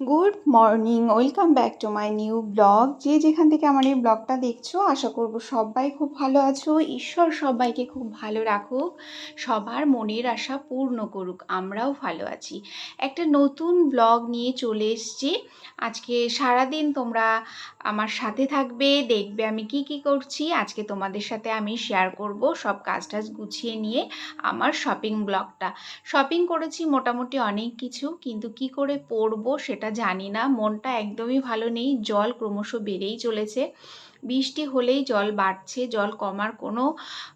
Good morning, welcome back to my new blog. যে যেখান থেকে আমার এই ব্লগটা দেখছ, আশা করব সবাই খুব ভালো আছো। ঈশ্বর সবাইকে খুব ভালো রাখুক, সবার মনের আশা পূর্ণ করুক, আমরাও ভালো আছি। একটা নতুন ব্লগ নিয়ে চলে এসেছি। আজকে সারাদিন তোমরা আমার সাথে থাকবে, দেখবে আমি কি কি করছি। আজকে তোমাদের সাথে আমি শেয়ার করব সব কাজ টাজ গুছিয়ে নিয়ে আমার শপিং ব্লগটা। শপিং করেছি মোটামুটি অনেক কিছু, কিন্তু কি করে পরবো সেটা জানি না। মনটা একদমই ভালো নেই। জল ক্রমশ বেড়েই চলেছে। বৃষ্টি হলেই জল বাড়ছে, জল কমার কোনো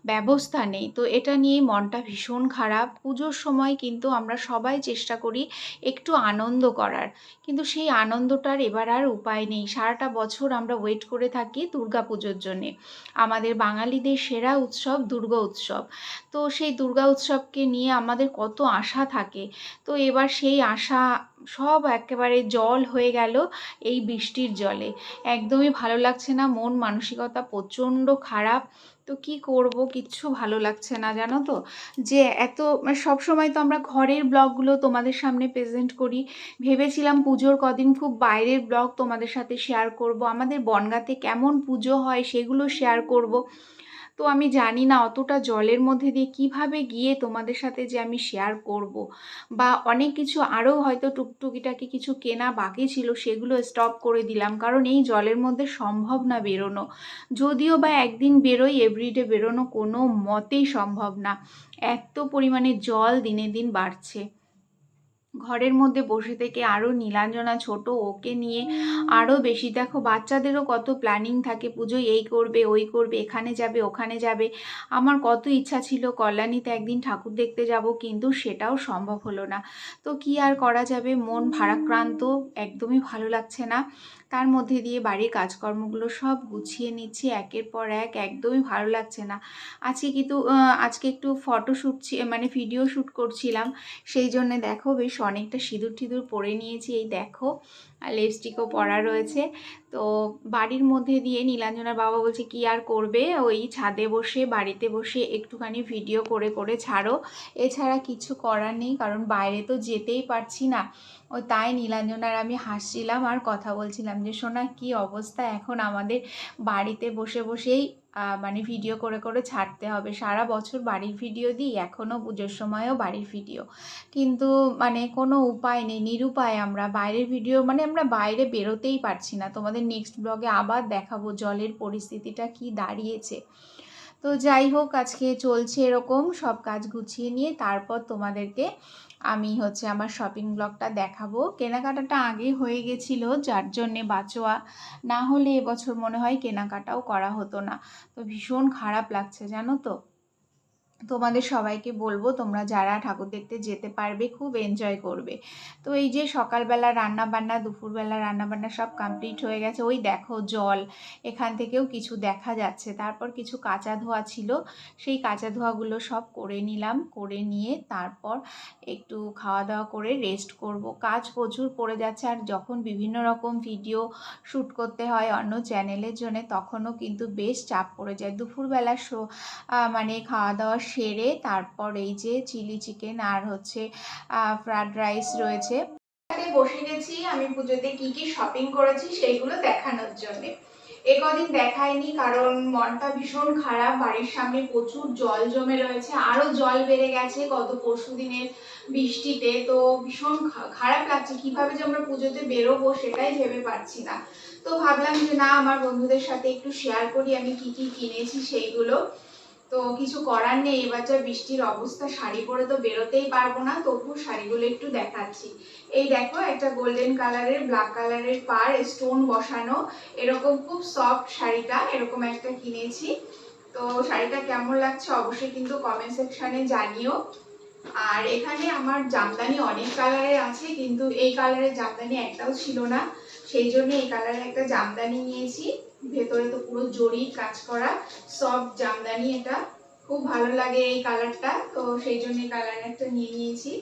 ব্যবস্থা নেই। তো এটা নিয়েই মনটা ভীষণ খারাপ। পুজোর সময় কিন্তু আমরা সবাই চেষ্টা করি একটু আনন্দ করার। কিন্তু সেই আনন্দটার এবার আর উপায় নেই। সারাটা বছর আমরা ওয়েট করে থাকি দুর্গা পুজোর জন্যে। আমাদের বাঙালিদের সেরা উৎসব দুর্গা উৎসব। তো সেই দুর্গা উৎসবকে নিয়ে আমাদের কত আশা থাকে। তো এবার সেই আশা সব একেবারে জল হয়ে গেল এই বৃষ্টির জলে। একদমই ভালো লাগছে না, মন মানসিকতা প্রচণ্ড খারাপ। তো কি করব? কিচ্ছু ভালো লাগছে না, জানো তো? যে এত সব সময় তো আমরা ঘরের ব্লগগুলো তোমাদের সামনে প্রেজেন্ট করি। ভেবেছিলাম পুজোর কদিন খুব বাইরের ব্লগ তোমাদের সাথে শেয়ার করব। আমাদের বনগাতে কেমন পুজো হয় সেগুলো শেয়ার করব। তো আমি জানি না অতটা জলের মধ্যে দিয়ে কীভাবে গিয়ে তোমাদের সাথে যে আমি শেয়ার করব বা অনেক কিছু আরও হয়তো টুকটুকিটাকে কিছু কেনা বাকি ছিল সেগুলো স্টপ করে দিলাম। কারণ এই জলের মধ্যে সম্ভব না বেরোনো। যদিও বা একদিন বেরোই এভরিডে বেরোনো কোনো মতেই সম্ভব না। এত পরিমাণে জল দিনে দিন বাড়ছে। ঘরের মধ্যে বসে থেকে আরও নীলাঞ্জনা ছোট ওকে নিয়ে আরও বেশি। দেখো, বাচ্চাদেরও কত প্ল্যানিং থাকে পুজো এই করবে, ওই করবে, এখানে যাবে, ওখানে যাবে। আমার কত ইচ্ছা ছিল, কল্যাণীতে একদিন ঠাকুর দেখতে যাব, কিন্তু সেটাও সম্ভব হলো না। তো কি আর করা যাবে? মন ভারাক্রান্ত, একদমই ভালো লাগছে না। তার মধ্যে দিয়ে বাড়ির কাজকর্মগুলো সব গুছিয়ে নিচ্ছি, একের পর এক, একদমই ভালো লাগছে না। আজকে কিন্তু আজকে একটু ফটো শ্যুট মানে ভিডিও শ্যুট করছিলাম, সেই জন্য দেখো বেশ অনেকটা সিঁদুর টিঁদুর পরে নিয়েছি, এই দেখো। আর লিপস্টিকও পরা রয়েছে। তো বাড়ির মধ্যে দিয়ে নীলাঞ্জনার বাবা বলছে, কি আর করবে? ওই ছাদে বসে, বাড়িতে বসে একটুখানি ভিডিও করে করে ছাড়ো। এছাড়া কিছু করার নেই, কারণ বাইরে তো যেতেই পারছি না। ও তাই নীলাঞ্জনার আমি হাসছিলাম আর কথা বলছিলাম যে, সোনা, কি অবস্থা? এখন আমাদের বাড়িতে বসে, বসেই মানে ভিডিও করে করে ছাড়তে হবে। সারা বছর বাড়ির ভিডিও দিই এখনও পুজোর সময়ও বাড়ির ভিডিও কিন্তু মানে কোনো উপায় নেই, নিরুপায় আমরা। বাইরের ভিডিও মানে আমরা বাইরে বেরোতেই পারছি না। তোমাদের নেক্সট ব্লগে আবার দেখাবো জলের পরিস্থিতিটা কি দাঁড়িয়েছে। তো যাই হোক, আজকে চলছে এরকম সব কাজ গুছিয়ে নিয়ে তারপর তোমাদেরকে আমি হচ্ছে আমার শপিং ব্লগটা দেখাবো। কেনাকাটাটা আগে হয়ে গেছিল, যার জন্যে বাঁচোয়া। না হলে এবছর মনে হয় কেনাকাটাও করা হতো না। তো ভীষণ খারাপ লাগছে, জানো তো? তোমাদের সবাইকে বলব, তোমরা যারা ঠাকুর দেখতে যেতে পারবে, খুব এনজয় করবে। তো এই যে সকালবেলা রান্না বান্না দুপুরবেলা রান্না বান্না সব কমপ্লিট হয়ে গেছে, ওই দেখো জল, এখান থেকেও কিছু দেখা যাচ্ছে। তারপর কিছু কাঁচা ধোয়া ছিল, সেই কাঁচা ধোয়াগুলো সব করে নিলাম, করে নিয়ে তারপর একটু খাওয়া দাওয়া করে রেস্ট করব। কাজ প্রচুর পড়ে যাচ্ছে, আর যখন বিভিন্ন রকম ভিডিও শ্যুট করতে হয় অন্য চ্যানেলের জন্য, তখনও কিন্তু বেশ চাপ পড়ে যায়। দুপুরবেলা শো মানে খাওয়া দাওয়া সেরে তারপর এই যে চিলি চিকেন আর হচ্ছে ফ্রায়েড রাইস রয়েছে। বসে গেছি, আমি পুজোতে কি কি শপিং করেছি সেইগুলো দেখানোর জন্য। এ কদিন দেখায়নি কারণ মনটা ভীষণ খারাপ, বাড়ির সামনে প্রচুর জল জমে রয়েছে, আরও জল বেড়ে গেছে গত পরশু দিনের বৃষ্টিতে, তো ভীষণ খারাপ লাগছে, কীভাবে যে আমরা পুজোতে বেরোবো সেটাই ভেবে পাচ্ছি না। তো ভাবলাম যে না, আমার বন্ধুদের সাথে একটু শেয়ার করি, আমি কি কি কিনেছি সেইগুলো। তো কিছু করার নেই, এবার যা বৃষ্টির অবস্থা, শাড়ি পরে তো বেরোতেই পারব না তবু শাড়িগুলো একটু দেখাচ্ছি। এই দেখো, একটা গোল্ডেন কালারের ব্ল্যাক কালারের পার স্টোন বসানো, এরকম খুব সফট শাড়িটা, এরকম একটা কিনেছি। তো শাড়িটা কেমন লাগছে অবশ্যই কিন্তু কমেন্ট সেকশানে জানিও। আর এখানে আমার জামদানি অনেক কালারের আছে, কিন্তু এই কালারের জামদানি একটাও ছিল না। সেই জন্য এই কালারের একটা জামদানি নিয়েছি। ভেতরে তো পুরো জরির কাজ করা। সব জামদানি এটা। খুব ভালো লাগে এই কালারটা। তো সেই জন্য এই কালারের একটা নিয়ে নিয়েছি।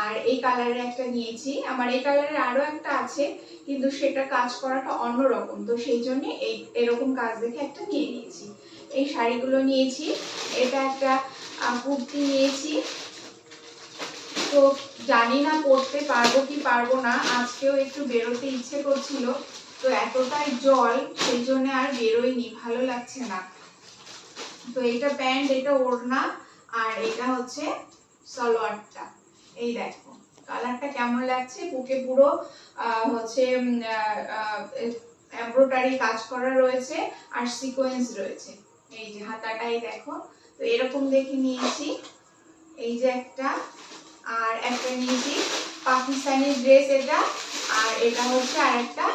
আর এই কালারের একটা নিয়েছি। আমার এই কালারের আরও একটা আছে, কিন্তু সেটা কাজ করাটা অন্যরকম। তো সেই জন্যে এই, এরকম কাজ দেখে একটা নিয়ে নিয়েছি। এই শাড়িগুলো নিয়েছি। এটা একটা কুর্তি নিয়েছি। তো জানি না পড়তে পারব কি পারব না, আজকেও একটু বেরোতে ইচ্ছে করছিল, তো এতটাই জল, সেই জন্য আর বেরোইনি, ভালো লাগছে না। তো এটা প্যান্ট, এটা ওড়না, আর এটা হচ্ছে সালোয়ারটা। এই দেখো, কালারটা কেমন লাগছে? বুকে পুরো হচ্ছে এমব্রয়ডারি কাজ করা রয়েছে, আর সিকোয়েন্স রয়েছে। এই যে হাতাটাই দেখো, তো এরকম দেখে নিয়েছি। এই যে একটা আর একটা নিয়েছি পাকিস্তানি ড্রেস এটা, আর এটা হচ্ছে আর একটা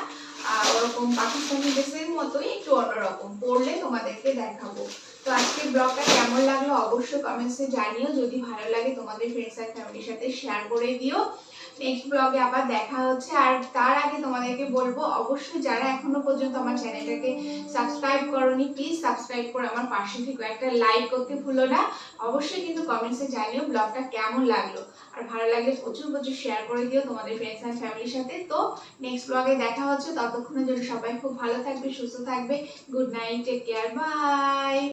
ওরকম পাকিস্তানি ড্রেসের মতোই একটু অন্যরকম। পরলে তোমাদেরকে দেখাবো। তো আজকে ব্লগটা কেমন লাগল অবশ্যই কমেন্টসে জানিও। যদি ভালো লাগে তোমাদের ফ্রেন্ডস আর ফ্যামিলির সাথে শেয়ার করে দিও। নেক্সট ব্লগে আবার দেখা হচ্ছে। আর তার আগে তোমাদেরকে বলব, অবশ্যই যারা এখনও পর্যন্ত আমার চ্যানেলটাকে সাবস্ক্রাইব করনি প্লিজ সাবস্ক্রাইব করে আমার পাশে থেকে। একটা লাইক করতে ভুলো না। অবশ্যই কিন্তু কমেন্টসে জানিও ব্লগটা কেমন লাগল। আর ভালো লাগলে প্রচুর প্রচুর শেয়ার করে দিও তোমাদের ফ্রেন্ডস অ্যান্ড ফ্যামিলির সাথে। তো নেক্সট ব্লগে দেখা হচ্ছে। ততক্ষণের জন্য সবাই খুব ভালো থাকবে, সুস্থ থাকবে। Good night take care bye